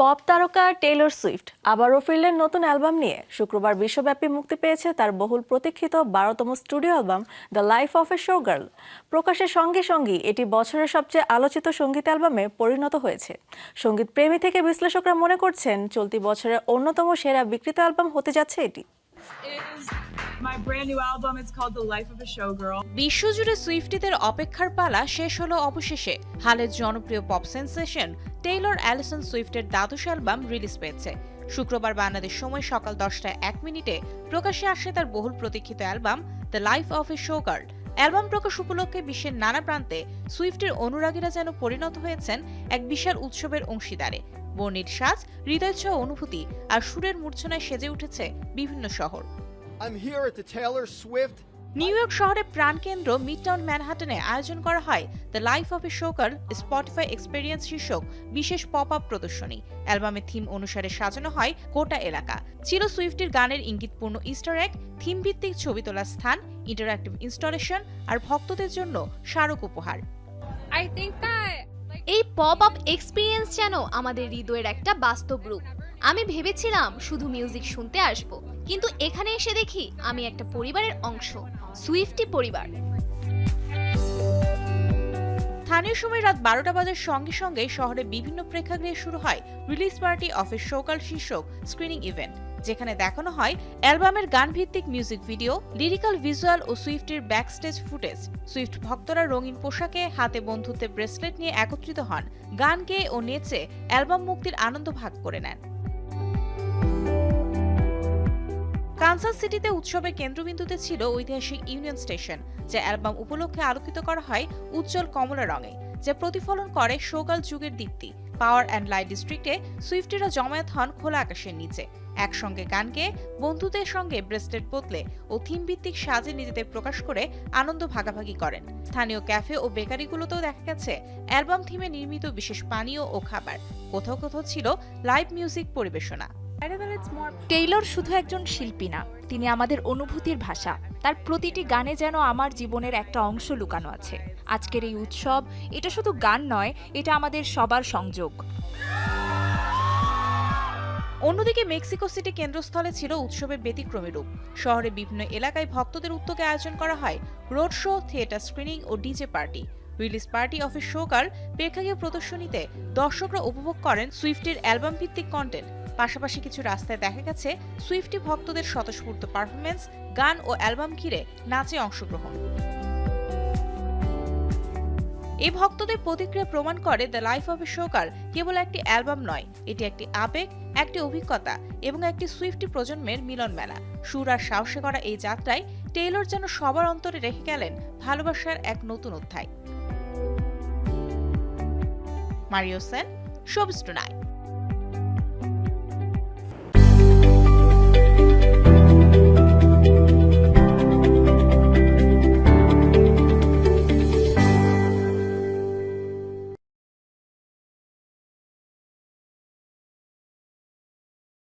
Pop তারকা Taylor Swift আবারও ফিরলেন নতুন অ্যালবাম নিয়ে। শুক্রবার বিশ্বব্যাপী মুক্তি পেয়েছে তার বহুল প্রতীক্ষিত বারোতম studio album the life of a showgirl প্রকাশের সঙ্গে সঙ্গেই এটি বছরের সবচেয়ে আলোচিত সংগীত অ্যালবামে পরিণত হয়েছে। সংগীত প্রেমী থেকে বিশ্লেষকরা মনে করছেন, চলতি বছরের অন্যতম সেরা বিক্রিত অ্যালবাম হতে যাচ্ছে এটি। My brand new album. It's called The Life of a Showgirl. বিশ্বজুড়ে সুইফটিদের অপেক্ষার পালা শেষ হলো অবশেষে হালের জনপ্রিয় পপ সেন্সেশন টেইলর অ্যালিসন সুইফটের দ্বাদশ অ্যালবাম রিলিজ পেয়েছে শুক্রবার বাংলাদেশ সময় সকাল দশটায় এক মিনিটে প্রকাশ্যে আসে তার বহুল প্রতীক্ষিত album the life of a showgirl album প্রকাশ উপলক্ষে বিশ্বের নানা প্রান্তে সুইফটের অনুরাগীরা যেন পরিণত হয়েছেন এক বিশাল উৎসবের অংশীদারে বর্ণিল সাজ হৃদয়ছোঁয়া অনুভূতি আর সুরের মূর্ছনায় সেজে উঠেছে বিভিন্ন শহর I'm here at the Taylor Swift New York শহরের প্রাণকেন্দ্র মিডটাউন ম্যানহাটনে আয়োজন করা হয় the life of a showgirl Spotify experience শীর্ষক বিশেষ পপ আপ প্রদর্শনী। অ্যালবামের থিম অনুসারে সাজানো হয় গোটা এলাকা। ছিল সুইফটের গানের ইঙ্গিতপূর্ণ ইস্টার এক থিম ভিত্তিক ছবি তোলার স্থান ইন্টারঅ্যাক্টিভ ইনস্টলেশন আর ভক্তদের জন্য স্মারক উপহার। I think এই পপ আপ এক্সপিরিয়েন্স যেন আমাদের হৃদয়ের একটা বাস্তব রূপ। আমি ভেবেছিলাম শুধু মিউজিক শুনতে আসব। কিন্তু এখানে এসে দেখি আমি একটা পরিবারের অংশ, সুইফটি পরিবার। স্থানীয় সময় রাত বারোটা বাজার সঙ্গে সঙ্গে শহরে বিভিন্ন প্রেক্ষাগৃহে শুরু হয় release party of a showgirl শীর্ষক স্ক্রিনিং ইভেন্ট যেখানে দেখানো হয় অ্যালবামের গান ভিত্তিক মিউজিক ভিডিও লিরিক্যাল ভিজুয়াল ও সুইফটের ব্যাকস্টেজ ফুটেজ সুইফট ভক্তরা রঙিন পোশাকে, হাতে বন্ধুত্বের ব্রেসলেট নিয়ে একত্রিত হন। গান গেয়ে ও নেচে অ্যালবাম মুক্তির আনন্দ ভাগ করে নেন। কানসাস সিটিতে উৎসবের কেন্দ্রবিন্দুতে ছিল ঐতিহাসিক ইউনিয়ন স্টেশন, যা অ্যালবাম উপলক্ষে আলোকিত করা হয় উজ্জ্বল কমলা রঙে, যা প্রতিফলন করে শোকাল যুগের দীপ্তি। পাওয়ার অ্যান্ড লাইট ডিস্ট্রিক্টে সুইফটিরা জমায়েত হন খোলা আকাশের নিচে। একসঙ্গে গানকে বন্ধুদের সঙ্গে ব্রেসলেট বদলে ও থিম ভিত্তিক সাজে নিজেদের প্রকাশ করে আনন্দ ভাগাভাগি করেন। স্থানীয় ক্যাফে ও বেকারিগুলোতেও দেখা গেছে অ্যালবাম থিমে নির্মিত বিশেষ পানীয় ও খাবার। কোথাও কোথাও ছিল লাইভ মিউজিক পরিবেশনা। টেইলর শুধু একজন শিল্পী না, তিনি আমাদের অনুভূতির ভাষা। তার প্রতিটি গানে যেন আমার জীবনের একটা অংশ লুকানো আছে। আজকের এই উৎসব, এটা শুধু গান নয়, এটা আমাদের সবার সংযোগ। অন্যদিকে মেক্সিকো সিটি কেন্দ্রস্থলে ছিল উৎসবের ব্যতিক্রমী রূপ। শহরে বিভিন্ন এলাকায় ভক্তদের উদ্যোগে আয়োজন করা হয় road show, theatre screening O DJ party. Release party of a showgirl প্রেক্ষাগৃহ প্রদর্শনীতে দর্শকরা উপভোগ করেন সুইফটের অ্যালবাম ভিত্তিক কন্টেন্ট পাশাপাশি কিছু রাস্তায় দেখা গেছে সুইফটি ভক্তদের স্বতঃস্ফূর্ত পারফরমেন্স গান ও অ্যালবাম ঘিরে নাচে অংশগ্রহণ। এই ভক্তদের প্রতিক্রিয়া প্রমাণ করে the life of a showgirl কেবল একটি অ্যালবাম নয়, এটি একটি আবেগ, একটি অভিজ্ঞতা এবং একটি সুইফটি প্রজন্মের মিলন মেলা সুর আর সাহসে করা এই যাত্রায় টেইলর যেন সবার অন্তরে রেখে গেলেন ভালোবাসার এক নতুন অধ্যায়। Mario Sen showbiz tonight